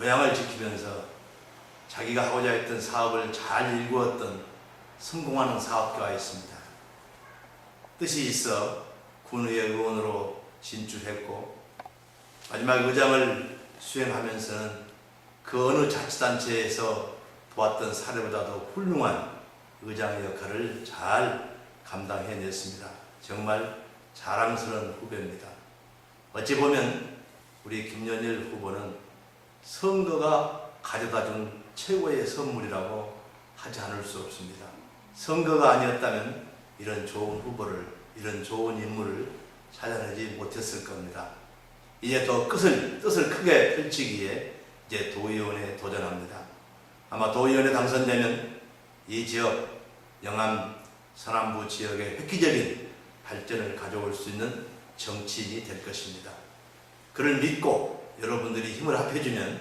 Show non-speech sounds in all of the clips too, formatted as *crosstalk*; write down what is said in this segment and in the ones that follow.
영양을 지키면서 자기가 하고자 했던 사업을 잘 일구었던 성공하는 사업가가 있습니다. 뜻이 있어 군의회 의원으로 진출했고 마지막 의장을 수행하면서는 그 어느 자치단체에서 도왔던 사례보다도 훌륭한 의장의 역할을 잘 감당해냈습니다. 정말 자랑스러운 후배입니다. 어찌 보면 우리 김연일 후보는 선거가 가져다 준 최고의 선물이라고 하지 않을 수 없습니다. 선거가 아니었다면 이런 좋은 후보를, 이런 좋은 인물을 찾아내지 못했을 겁니다. 이제 더 뜻을, 뜻을 크게 펼치기에 이제 도의원에 도전합니다. 아마 도의원에 당선되면 이 지역, 영암 서남부 지역의 획기적인 발전을 가져올 수 있는 정치인이 될 것입니다. 그를 믿고 여러분들이 힘을 합해주면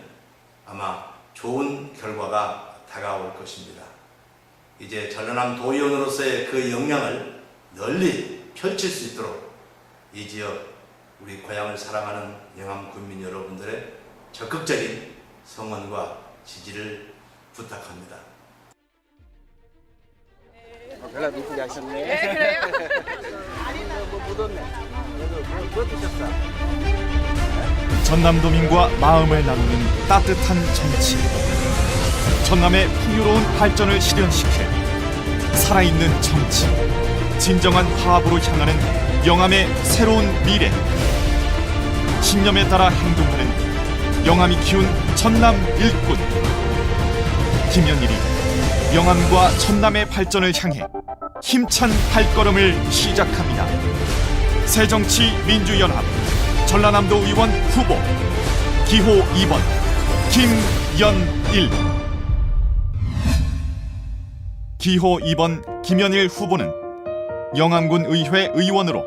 아마 좋은 결과가 다가올 것입니다. 이제 전라남 도의원으로서의 그 역량을 널리 펼칠 수 있도록 이 지역 우리 고향을 사랑하는 영암 국민 여러분들의 적극적인 성원과 지지를 부탁합니다. 별로 이쁘게 하셨네. 네, 그래요? *laughs* 뭐 묻었네. 그래도 뭐, 뭐 드셨어? 전남도민과 마음을 나누는 따뜻한 정치. 전남의 풍요로운 발전을 실현시켜 살아있는 정치. 진정한 화합으로 향하는 영암의 새로운 미래. 신념에 따라 행동하는 영암이 키운 전남 일꾼. 김현일이 영암과 전남의 발전을 향해 힘찬 발걸음을 시작합니다. 새정치 민주연합 전라남도 의원 후보 기호 2번 김연일 기호 2번 김연일 후보는 영암군 의회 의원으로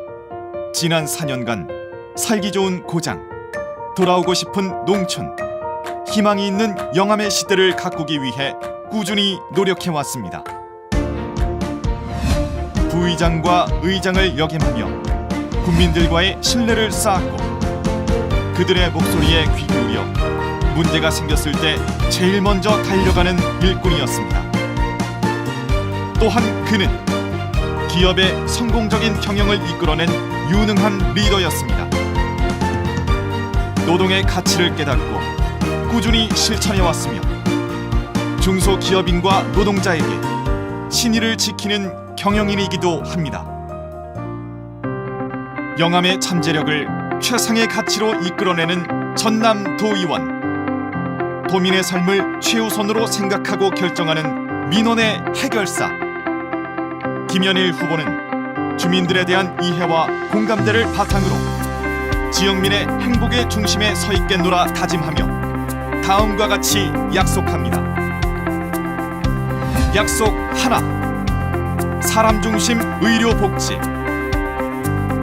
지난 4년간 살기 좋은 고장 돌아오고 싶은 농촌 희망이 있는 영암의 시대를 가꾸기 위해 꾸준히 노력해 왔습니다. 부의장과 의장을 역임하며 국민들과의 신뢰를 쌓았고 그들의 목소리에 귀 기울여 문제가 생겼을 때 제일 먼저 달려가는 일꾼이었습니다. 또한 그는 기업의 성공적인 경영을 이끌어낸 유능한 리더였습니다. 노동의 가치를 깨닫고 꾸준히 실천해 왔으며 중소기업인과 노동자에게 신의를 지키는 경영인이기도 합니다. 영암의 잠재력을 최상의 가치로 이끌어내는 전남 도의원. 도민의 삶을 최우선으로 생각하고 결정하는 민원의 해결사. 김연일 후보는 주민들에 대한 이해와 공감대를 바탕으로 지역민의 행복의 중심에 서 있겠노라 다짐하며 다음과 같이 약속합니다. 약속 하나. 사람 중심 의료 복지.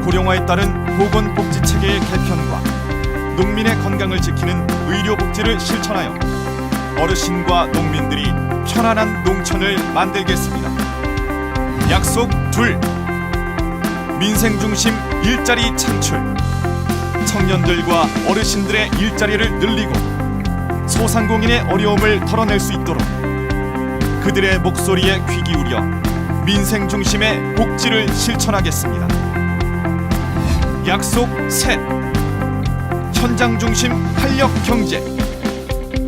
고령화에 따른 보건복지 체계의 개편과 농민의 건강을 지키는 의료 복지를 실천하여 어르신과 농민들이 편안한 농촌을 만들겠습니다. 약속 둘. 민생 중심 일자리 창출. 청년들과 어르신들의 일자리를 늘리고 소상공인의 어려움을 덜어낼 수 있도록 그들의 목소리에 귀 기울여 민생 중심의 복지를 실천하겠습니다. 약속 셋. 현장 중심 활력 경제.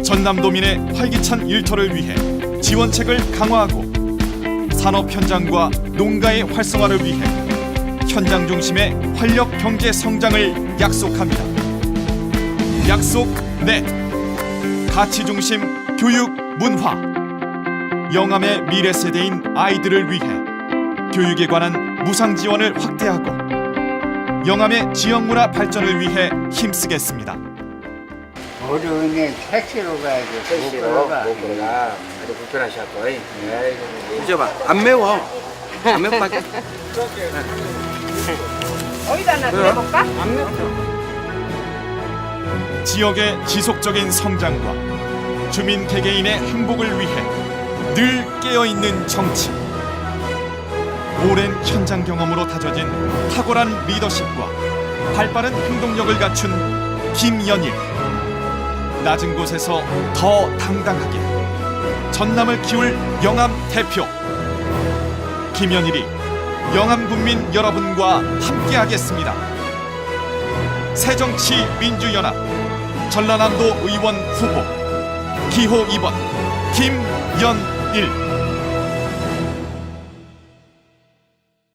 전남도민의 활기찬 일터를 위해 지원책을 강화하고 산업 현장과 농가의 활성화를 위해 현장 중심의 활력 경제 성장을 약속합니다. 약속 넷. 가치 중심 교육 문화. 영암의 미래 세대인 아이들을 위해 교육에 관한 무상 지원을 확대하고 영암의 지역 문화 발전을 위해 힘쓰겠습니다. 어려운데 택시로 가야 돼. 택시로 못 걸어가. 못 걸어가. 아주 불편하셨고. 아이고. 드셔봐. 안 매워. 안 매운밖에. 어디다 놔 해볼까? 안 매워. 지역의 지속적인 성장과 주민 개개인의 행복을 위해 늘 깨어있는 정치 오랜 현장 경험으로 다져진 탁월한 리더십과 발빠른 행동력을 갖춘 김연일. 낮은 곳에서 더 당당하게 전남을 키울 영암 대표. 김현일이 영암 국민 여러분과 함께하겠습니다. 새정치 민주연합 전라남도 의원 후보 기호 2번 김연일